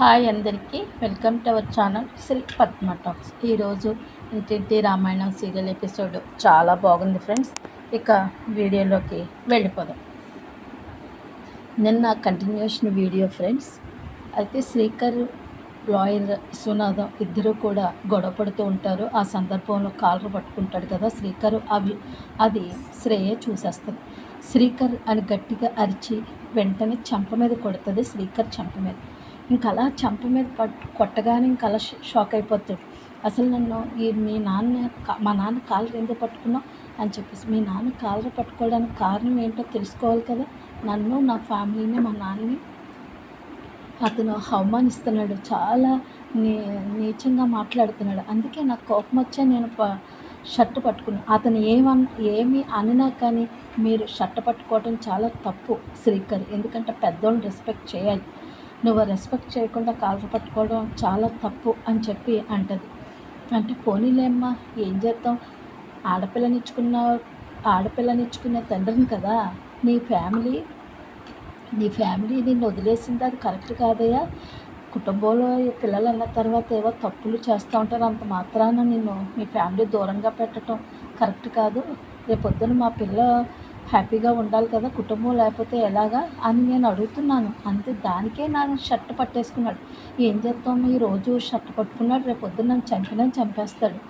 Hi అందరికీ. Welcome to our channel Sri Padma talks. ఈరోజు ఇంటింటి రామాయణం సీరియల్ ఎపిసోడ్ చాలా బాగుంది ఫ్రెండ్స్. ఇక వీడియోలోకి వెళ్ళిపోదాం. నిన్న కంటిన్యూషన్ వీడియో ఫ్రెండ్స్. అయితే శ్రీకర్ లాయర్ సునాథం ఇద్దరు కూడా గొడవ పడుతూ ఉంటారు. ఆ సందర్భంలో కాలర్ పట్టుకుంటాడు కదా శ్రీకర్. అవి అది శ్రేయ చూసేస్తుంది. శ్రీకర్ అని గట్టిగా అరిచి వెంటనే చెంప మీద కొడుతుంది శ్రీకర్ చెంప మీద. ఇంక అలా చంప మీద పట్టు కొట్టగానే ఇంక అలా షాక్ అయిపోతాడు. అసలు నన్ను ఈ మీ నాన్న మా నాన్న కాలు ఎందుకు పట్టుకున్నావు అని చెప్పేసి మీ నాన్న కాలు పట్టుకోవడానికి కారణం ఏంటో తెలుసుకోవాలి కదా. నన్ను నా ఫ్యామిలీని మా నాన్నని అతను అవమానిస్తున్నాడు. చాలా నీ నీచంగా మాట్లాడుతున్నాడు. అందుకే నాకు కోపం వచ్చా నేను ప షర్ట్ పట్టుకున్నాను అతను ఏమన్ ఏమి అనినా కానీ మీరు షర్ట్ పట్టుకోవడం చాలా తప్పు శ్రీకర్. ఎందుకంటే పెద్దోళ్ళని రెస్పెక్ట్ చేయాలి. నువ్వు రెస్పెక్ట్ చేయకుండా కాళ్ళు పట్టుకోవడం చాలా తప్పు అని చెప్పి అంటది. అంటే పోనీలేమ్మా ఏం చేద్దాం? ఆడపిల్లనిచ్చుకున్న ఆడపిల్లనిచ్చుకునే తండ్రిని కదా నీ ఫ్యామిలీ నీ ఫ్యామిలీ నిన్ను వదిలేసింది అది కరెక్ట్ కాదయ్యా. కుటుంబంలో పిల్లలు అన్న తర్వాత ఏవో తప్పులు చేస్తూ ఉంటారు అంత మాత్రాన నిన్ను మీ ఫ్యామిలీ దూరంగా పెట్టడం కరెక్ట్ కాదు. రేపొద్దున మా పిల్ల హ్యాపీగా ఉండాలి కదా కుటుంబం లేకపోతే ఎలాగా అని నేను అడుగుతున్నాను. అంతే దానికే నా షర్ట్ పట్టేసుకున్నాడు. ఏం చేస్తాం ఈ రోజు షర్ట్ పట్టుకున్నాడు రేపు పొద్దున్న నన్ను చంపినా చంపేస్తాడు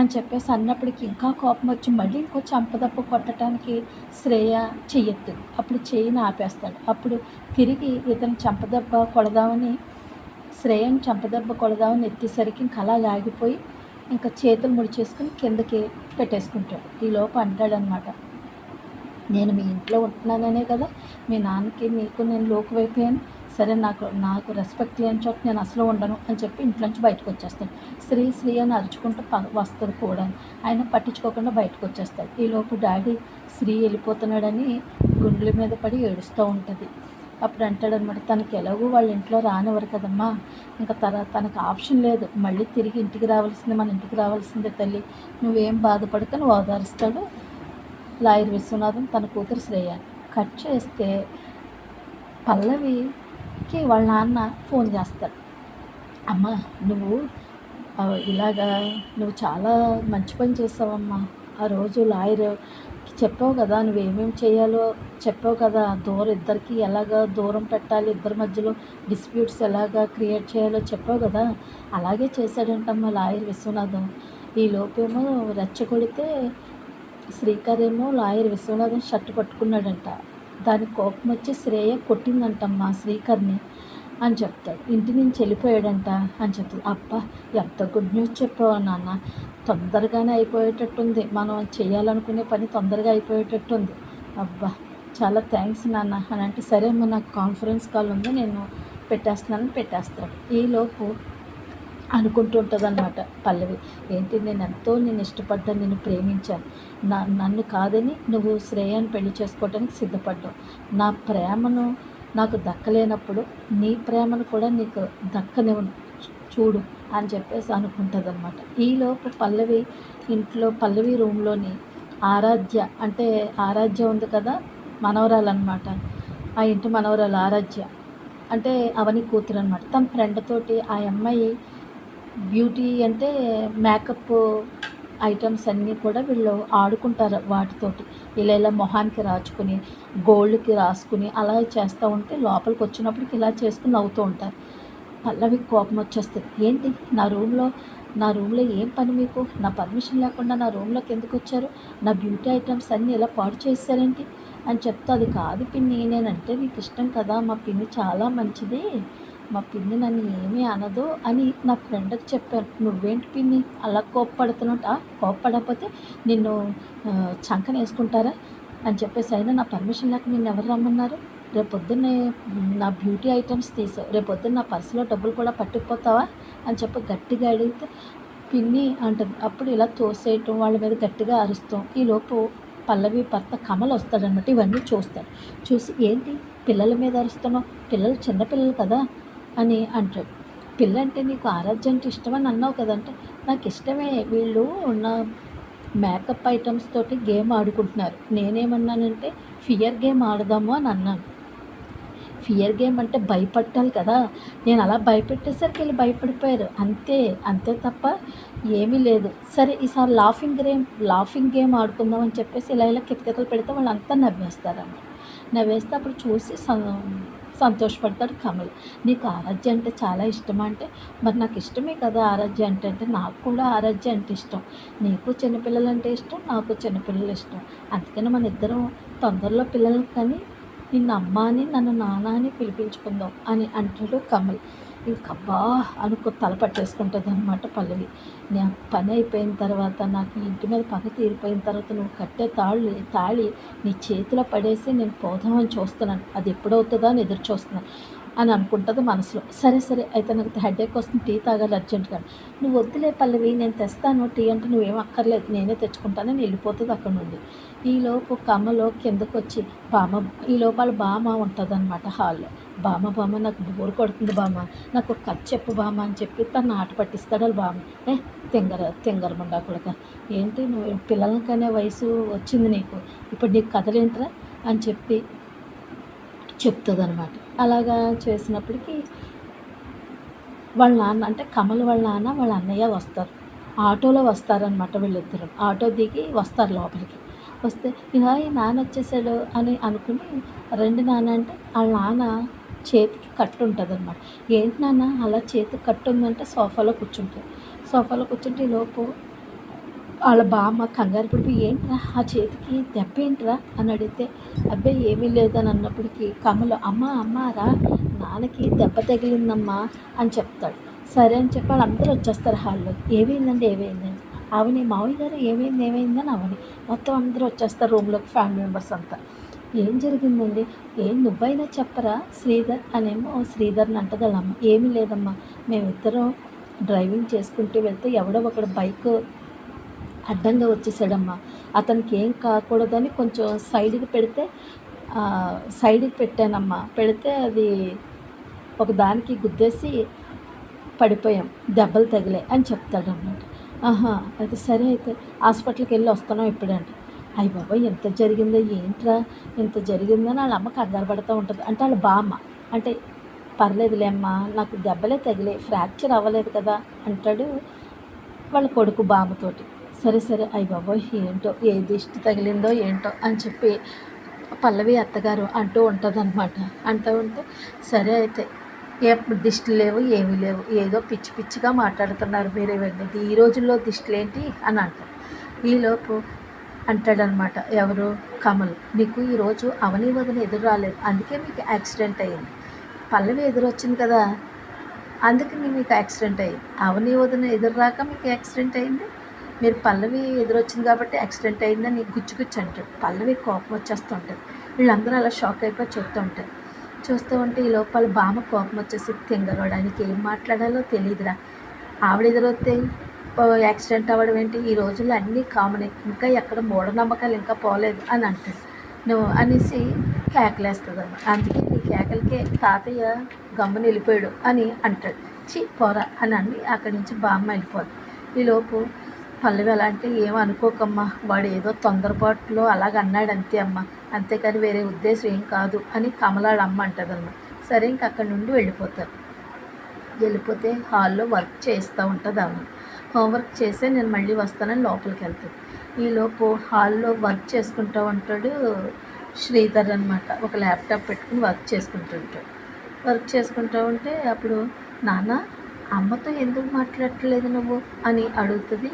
అని చెప్పేసి అన్నప్పటికీ ఇంకా కోపం వచ్చి మళ్ళీ ఇంకో చంపదప్ప కొట్టడానికి శ్రేయ చెయ్యొద్దు. అప్పుడు చెయ్యిని ఆపేస్తాడు. అప్పుడు తిరిగి ఇతను చంపదెబ్బ కొడదామని శ్రేయను చంపదెబ్బ కొడదామని ఎత్తేసరికి ఇంకా అలా ఆగిపోయి ఇంకా చేతులు ముడిచేసుకుని కిందకి పెట్టేసుకుంటాడు. ఈ లోపు అంటాడనమాట నేను మీ ఇంట్లో ఉంటున్నాననే కదా మీ నాన్నకి నీకు నేను లోకువైపోయాను. సరే నాకు నాకు రెస్పెక్ట్ లేని చోట నేను అసలు ఉండను అని చెప్పి ఇంట్లోంచి బయటకు వచ్చేస్తాను శ్రీ శ్రీ అని అరుచుకుంటూ ప వస్తుంది కూడా. ఆయన పట్టించుకోకుండా బయటకు వచ్చేస్తాడు. ఈలోపు డాడీ శ్రీ వెళ్ళిపోతున్నాడని గుండెల మీద పడి ఏడుస్తూ ఉంటుంది. అప్పుడు అంటాడనమాట తనకి ఎలాగో వాళ్ళ ఇంట్లో రానివ్వరు కదమ్మా. ఇంకా తన తనకు ఆప్షన్ లేదు. మళ్ళీ తిరిగి ఇంటికి రావాల్సిందే మన ఇంటికి రావాల్సిందే తల్లి. నువ్వేం బాధపడక నువ్వు ఓదారుస్తాడు. లాయర్ విశ్వనాథం తన కూతురు శ్రేయ కట్ చేస్తే పల్లవికి వాళ్ళ నాన్న ఫోన్ చేస్తాడు. అమ్మ నువ్వు ఇలాగా నువ్వు చాలా మంచి పని చేసావమ్మా. ఆ రోజు లాయర్ చెప్పావు కదా నువ్వేమేమి చేయాలో చెప్పావు కదా దూరం ఇద్దరికి ఎలాగ దూరం పెట్టాలి ఇద్దరి మధ్యలో డిస్ప్యూట్స్ ఎలాగ క్రియేట్ చేయాలో చెప్పావు కదా అలాగే చేశాడంటమ్మా లాయర్ విశ్వనాథం. ఈ లోపేమో రెచ్చగొడితే శ్రీకర్ ఏమో లాయర్ విశ్వనాథం షర్ట్ పట్టుకున్నాడంట. దానికి కోపం వచ్చి శ్రేయ కొట్టిందంటమ్మా శ్రీకర్ని అని చెప్తాడు. ఇంటి నుంచి వెళ్ళిపోయాడంట అని చెప్తాడు. అబ్బా ఎంత గుడ్ న్యూస్ చెప్పావు నాన్న. తొందరగానే అయిపోయేటట్టుంది. మనం చేయాలనుకునే పని తొందరగా అయిపోయేటట్టుంది. అబ్బా చాలా థ్యాంక్స్ నాన్న. అని అంటే సరే అమ్మ నాకు కాన్ఫరెన్స్ కాల్ ఉంది. నేను పెట్టేస్తున్నాను పెట్టేస్తాడు ఈలోపు అనుకుంటుంటుంది అనమాట పల్లవి. ఏంటి నేను ఎంతో నేను ఇష్టపడ్డాను నేను ప్రేమించాను. నా నన్ను కాదని నువ్వు శ్రేయాన్ని పెళ్ళి చేసుకోవడానికి సిద్ధపడ్డావు. నా ప్రేమను నాకు దక్కలేనప్పుడు నీ ప్రేమను కూడా నీకు దక్కనివ్వను. చూడు అని చెప్పేసి అనుకుంటుంది అనమాట ఈలోపు పల్లవి ఇంట్లో పల్లవి రూమ్లోని ఆరాధ్య అంటే ఆరాధ్య ఉంది కదా మనవరాలు అనమాట ఆ ఇంటి మనవరాలు ఆరాధ్య. అంటే అవని కూతురు అనమాట తన ఫ్రెండ్ తోటి ఆ అమ్మాయి బ్యూటీ అంటే మేకప్ ఐటమ్స్ అన్నీ కూడా వీళ్ళు ఆడుకుంటారు వాటితోటి. ఇలా ఇలా మొహానికి రాచుకుని గోల్డ్కి రాసుకుని అలా చేస్తూ ఉంటే లోపలికి వచ్చినప్పటికి ఇలా చేసుకుని నవ్వుతూ ఉంటారు. పల్లవి కోపం వచ్చేస్తుంది. ఏంటి? నా రూమ్లో నా రూమ్లో ఏం పని మీకు? నా పర్మిషన్ లేకుండా నా రూమ్లోకి ఎందుకు వచ్చారు? నా బ్యూటీ ఐటమ్స్ అన్నీ ఇలా పాడు చేశారేంటి? అని చెప్తా అది కాదు పిన్ని నేనంటే మీకు ఇష్టం కదా మా పిన్ని చాలా మంచిది. మా పిన్ని నన్ను ఏమీ అనదు అని నా ఫ్రెండ్కి చెప్పాను నువ్వేంటి పిన్ని? అలా కోప్పడుతున్నట్టు కోప్పడకపోతే నిన్ను చంకన వేసుకుంటారా? అని చెప్పేసి అయినా నా పర్మిషన్ లేక నేను ఎవరు రమ్మన్నారు? రేపొద్దున్నే నా బ్యూటీ ఐటమ్స్ తీసావు రేపు పొద్దున్న నా పర్సులో డబ్బులు కూడా పట్టుకుపోతావా? అని చెప్పి గట్టిగా అడిగితే పిన్ని అంటుంది. అప్పుడు ఇలా తోసేయటం వాళ్ళ మీద గట్టిగా అరుస్తాం ఈలోపు పల్లవి భర్త కమల్ వస్తాడనమాట ఇవన్నీ చూస్తాడు. చూసి ఏంటి? పిల్లల మీద అరుస్తున్నావు? పిల్లలు చిన్నపిల్లలు కదా? అని అంటాడు. పిల్ల అంటే నీకు ఆరాధ్య అంటే ఇష్టమని అన్నావు కదంటే నాకు ఇష్టమే వీళ్ళు ఉన్న మేకప్ ఐటమ్స్ తోటి గేమ్ ఆడుకుంటున్నారు. నేనేమన్నానంటే ఫియర్ గేమ్ ఆడదాము అని అన్నాను. ఫియర్ గేమ్ అంటే భయపట్టాలి కదా. నేను అలా భయపెట్టేసరికి వెళ్ళి భయపడిపోయారు. అంతే అంతే తప్ప ఏమీ లేదు. సరే ఈసారి లాఫింగ్ గేమ్ లాఫింగ్ గేమ్ ఆడుకుందాం అని చెప్పేసి ఇలా ఇలా కితకితలు పెడితే వాళ్ళు అంతా నవ్వేస్తారన్నమాట. నవ్వేస్తే అప్పుడు చూసి సంతోషపడతాడు కమల్. నీకు ఆరాధ్య అంటే చాలా ఇష్టమా అంటే? మరి నాకు ఇష్టమే కదా ఆరాధ్య అంటే అంటే నాకు కూడా ఆరాధ్య అంటే ఇష్టం. నీకు చిన్నపిల్లలు అంటే ఇష్టం నాకు చిన్నపిల్లలు ఇష్టం. అందుకని మన ఇద్దరం తొందరలో పిల్లలు కానీ నిన్న అమ్మ అని నన్ను నాన్న అని పిలిపించుకుందాం అని అంటాడు కమల్. ఇంకబ్బా అనుకో తల పట్టేసుకుంటుంది అనమాట పల్లవి. నా పని అయిపోయిన తర్వాత నాకు ఇంటి మీద పగ తీరిపోయిన తర్వాత నువ్వు కట్టే తాళి తాళి నీ చేతిలో పడేసి నేను పోదామని చూస్తున్నాను. అది ఎప్పుడవుతుందో అని ఎదురు చూస్తున్నాను అని అనుకుంటుంది మనసులో. సరే సరే అయితే నాకు హెడేక్ వస్తుంది టీ తాగాలి అర్జెంట్గా. నువ్వు వద్దులే పల్లవి నేను తెస్తాను టీ అంటే నువ్వేం అక్కర్లేదు నేనే తెచ్చుకుంటానని వెళ్ళిపోతుంది అక్కడ నుండి. ఈలోపు కమ్మలో కిందకు వచ్చి బామ ఈ లోపల బామ ఉంటుంది అనమాట హాల్లో. బామ బామ నాకు బోరు కొడుతుంది బామ నాకు ఒక కథ చెప్పు బామ అని చెప్పి తను ఆట పట్టిస్తాడు వాళ్ళ బామ ఏ తింగర తింగర ముండా కొడక. ఏంటి నువ్వు పిల్లలకనే వయసు వచ్చింది నీకు? ఇప్పుడు నీకు కథలేంట్రా అని చెప్పి చెప్తుంది అనమాట అలాగా చేసినప్పటికీ వాళ్ళ నాన్న అంటే కమల్ వాళ్ళ నాన్న వాళ్ళ అన్నయ్య వస్తారు. ఆటోలో వస్తారనమాట వీళ్ళిద్దరు. ఆటో దిగి వస్తారు లోపలికి. వస్తే ఇలా ఈ నాన్న వచ్చేసాడు అని అనుకుని రెండు నాన్న అంటే వాళ్ళ నాన్న చేతికి కట్టు ఉంటుంది అనమాట ఏంటి నాన్న అలా చేతికి కట్టు ఉందంటే సోఫాలో కూర్చుంటుంది సోఫాలో కూర్చుంటే లోపు వాళ్ళ బామ్మ కంగారు పడిపోయి ఏంట్రా ఆ చేతికి దెబ్బ ఏంట్రా? అని అడిగితే అబ్బాయి ఏమీ లేదని అన్నప్పటికీ కమలు అమ్మ అమ్మ రా నాన్నకి దెబ్బ తగిలిందమ్మా అని చెప్తాడు. సరే అని చెప్పి వాళ్ళందరూ వచ్చేస్తారు హాల్లో. ఏమైందండి ఏమైందండి అవని మావయ్య గారు ఏమైంది ఏమైందని అవని. మొత్తం అందరూ వచ్చేస్తారు రూమ్లోకి ఫ్యామిలీ మెంబర్స్ అంతా. ఏం జరిగిందండి? ఏం నువ్వైనా చెప్పరా? శ్రీధర్ అనేమో శ్రీధర్ని అంటది ఏమీ లేదమ్మా. మేమిద్దరం డ్రైవింగ్ చేసుకుంటూ వెళ్తే ఎవడో ఒకడు బైక్ అడ్డంగా వచ్చేసాడమ్మా. అతనికి ఏం కాకూడదని కొంచెం సైడ్కి పెడితే సైడ్కి పెట్టానమ్మా. పెడితే అది ఒక దానికి గుద్దేసి పడిపోయాం. దెబ్బలు తగిలే అని చెప్తాడన్నమాట. ఆహా అయితే సరే అయితే హాస్పిటల్కి వెళ్ళి వస్తున్నాం ఇప్పుడంటే. అయ్యి బాబా ఎంత జరిగిందో ఏంట్రా? ఎంత జరిగిందని వాళ్ళ అమ్మ కంగారు పడుతూ ఉంటుంది. అంటే వాళ్ళ బామ్మ అంటే పర్లేదులే అమ్మ నాకు దెబ్బలే తగిలే ఫ్రాక్చర్ అవ్వలేదు కదా అంటాడు వాళ్ళ కొడుకు బామ్మతోటి సరే సరే అయ్యి బాబోయ్ ఏంటో ఏ దిష్టి తగిలిందో ఏంటో అని చెప్పి పల్లవి అత్తగారు అంటూ ఉంటుంది అనమాట అంటూ ఉంటే సరే అయితే ఏ దిష్టి లేవు ఏమీ లేవు ఏదో పిచ్చి పిచ్చిగా మాట్లాడుతున్నారు మీరు ఇవన్నీ. ఈ రోజుల్లో దిష్టిలేంటి? అని అంటారు. ఈలోపు అంటాడనమాట. ఎవరు? కమల్. నీకు ఈరోజు అవని వదిన ఎదురు రాలేదు. అందుకే మీకు యాక్సిడెంట్ అయ్యింది పల్లవి ఎదురు వచ్చింది కదా అందుకని మీకు యాక్సిడెంట్ అయ్యింది అవని వదిన ఎదురు రాక మీకు యాక్సిడెంట్ అయింది. మీరు పల్లవి ఎదురొచ్చింది కాబట్టి యాక్సిడెంట్ అయిందని గుచ్చి గుచ్చి అంటాడు. పల్లవి కోపం వచ్చేస్తూ ఉంటుంది వీళ్ళందరూ అలా షాక్ అయిపోయి చూస్తూ ఉంటారు. చూస్తూ ఉంటే ఈ లోపల బామ కోపం వచ్చేసి తింగరవడానికి ఏం మాట్లాడాలో తెలియదురా ఆవిడ ఎదురొస్తే యాక్సిడెంట్ అవ్వడం ఏంటి? ఈ రోజుల్లో అన్నీ కామన్. ఇంకా ఎక్కడ మూఢనమ్మకాలు ఇంకా పోలేదు అని అంటాడు. నువ్వు అనేసి కేకలేస్తుంది అందుకే నీ కేకలకే తాతయ్య గమ్మున వెళ్ళిపోయాడు అని అంటాడు. చి పోరా అని అండి అక్కడి నుంచి బామ్మ వెళ్ళిపోదు ఈలోపు పల్లవి ఎలా అంటే ఏమనుకోకమ్మా వాడు ఏదో తొందరపాటులో అలాగ అన్నాడు అంతే అమ్మ. అంతేకాని వేరే ఉద్దేశం ఏం కాదు అని కమలాడు అమ్మ అంటదన్నమాట సరే ఇంక అక్కడి నుండి వెళ్ళిపోతారు. వెళ్ళిపోతే హాల్లో వర్క్ చేస్తూ ఉంటుంది అమ్మ హోంవర్క్ చేసే నేను మళ్ళీ వస్తానని లోపలికి వెళ్తాను ఈలోపు హాల్లో వర్క్ చేసుకుంటూ ఉంటాడు శ్రీధర్ అనమాట ఒక ల్యాప్టాప్ పెట్టుకుని వర్క్ చేసుకుంటుంటాడు వర్క్ చేసుకుంటూ ఉంటే అప్పుడు నాన్న అమ్మతో ఎందుకు మాట్లాడట్లేదు నువ్వు? అని అడుగుతుంది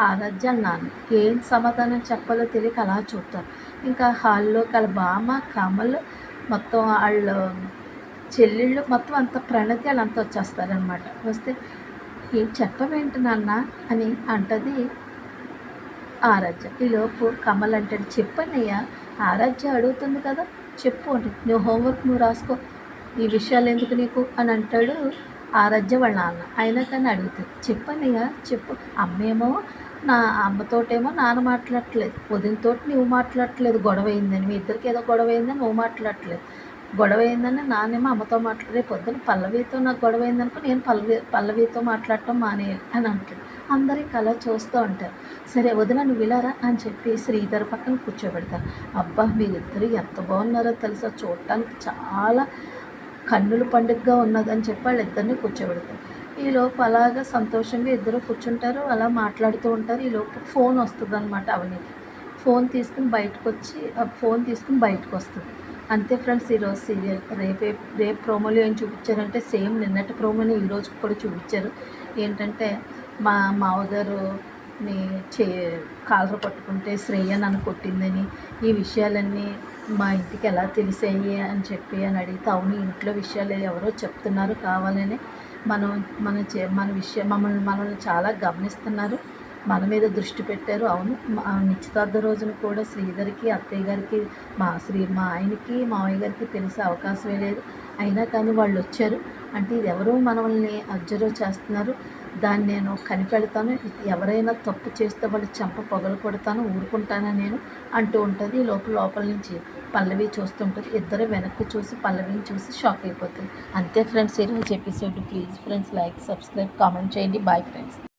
ఆరాధ్య నాన్న ఏం సమాధానం చెప్పాలో తెలియక అలా చూస్తారు. ఇంకా హాల్లో కల బామ కమల్ మొత్తం వాళ్ళు చెల్లెళ్ళు మొత్తం అంత ప్రణతి వాళ్ళంతా వచ్చేస్తారనమాట వస్తే ఏం చెప్పవేంటి నాన్న అని అంటది ఆరాధ్య. ఈలోపు కమల్ అంటాడు చెప్పన్నయ్యా ఆరాధ్య అడుగుతుంది కదా చెప్పు అంటే నువ్వు హోంవర్క్ నువ్వు రాసుకో. ఈ విషయాలు ఎందుకు నీకు? అని అంటాడు ఆరాధ్య వాళ్ళ నాన్న. అయినా కానీ అడుగుతుంది చెప్పన్నయ్యా చెప్పు. అమ్మేమో నా అమ్మతోటేమో నాన్న మాట్లాడట్లేదు. వదినతో నువ్వు మాట్లాడట్లేదు. గొడవ అయిందని మీ ఇద్దరికి ఏదో గొడవ అయిందని నువ్వు మాట్లాడట్లేదు. గొడవ అయిందని నానేమో అమ్మతో మాట్లాడే పొద్దున పల్లవితో నాకు గొడవ అయిందనుకో నేను పల్లవి పల్లవితో మాట్లాడటం మానేయాలి అని అంటాడు. అందరికి అలా చూస్తూ ఉంటారు. సరే వదిన నువ్వు విలారా అని చెప్పి శ్రీధర్ పక్కన కూర్చోబెడతారు. అబ్బా మీరిద్దరు ఎంత బాగున్నారో తెలుసా? చూడటానికి చాలా కన్నుల పండుగగా ఉన్నదని చెప్పి వాళ్ళు ఇద్దరిని కూర్చోబెడతారు ఈలోపు అలాగా సంతోషంగా ఇద్దరు కూర్చుంటారు. అలా మాట్లాడుతూ ఉంటారు. ఈ ఫోన్ వస్తుంది అనమాట అవనికి ఫోన్ తీసుకుని బయటకు వచ్చి ఫోన్ తీసుకుని బయటకు వస్తుంది అంతే ఫ్రెండ్స్ ఈరోజు సీరియల్. రేపే రేపు ప్రోమోలో ఏం చూపించారంటే సేమ్ నిన్నటి ప్రోమోని ఈరోజు కూడా చూపించారు. ఏంటంటే మా మావగారుని చే కాలర పట్టుకుంటే శ్రేయ నన్ను కొట్టిందని ఈ విషయాలన్నీ మా ఇంటికి ఎలా తెలిసాయి అని చెప్పి అని అడిగితే అవును ఇంట్లో విషయాలు ఎవరో చెప్తున్నారు కావాలని మనం మన చే మన విషయం మమ్మల్ని మనల్ని చాలా గమనిస్తున్నారు. మన మీద దృష్టి పెట్టారు. అవును మా నిశ్చితార్థ రోజున కూడా శ్రీధర్కి అత్తయ్య గారికి మా శ్రీ మా ఆయనకి మావయ్య గారికి తెలిసే అవకాశమే లేదు. అయినా కానీ వాళ్ళు వచ్చారు. అంటే ఇది ఎవరో మనల్ని అబ్జర్వ్ చేస్తున్నారు. దాన్ని నేను కనిపెడతాను. ఎవరైనా తప్పు చేస్తే వాళ్ళు చెంప పొగలు కొడతాను ఊరుకుంటాను నేను అంటూ ఉంటుంది. లోపల లోపల నుంచి పల్లవి చూస్తుంటుంది. ఇద్దరు వెనక్కి చూసి పల్లవిని చూసి షాక్ అయిపోతుంది. అంతే ఫ్రెండ్స్ ఈరోజు episode. Please friends like subscribe comment చేయండి. Bye friends.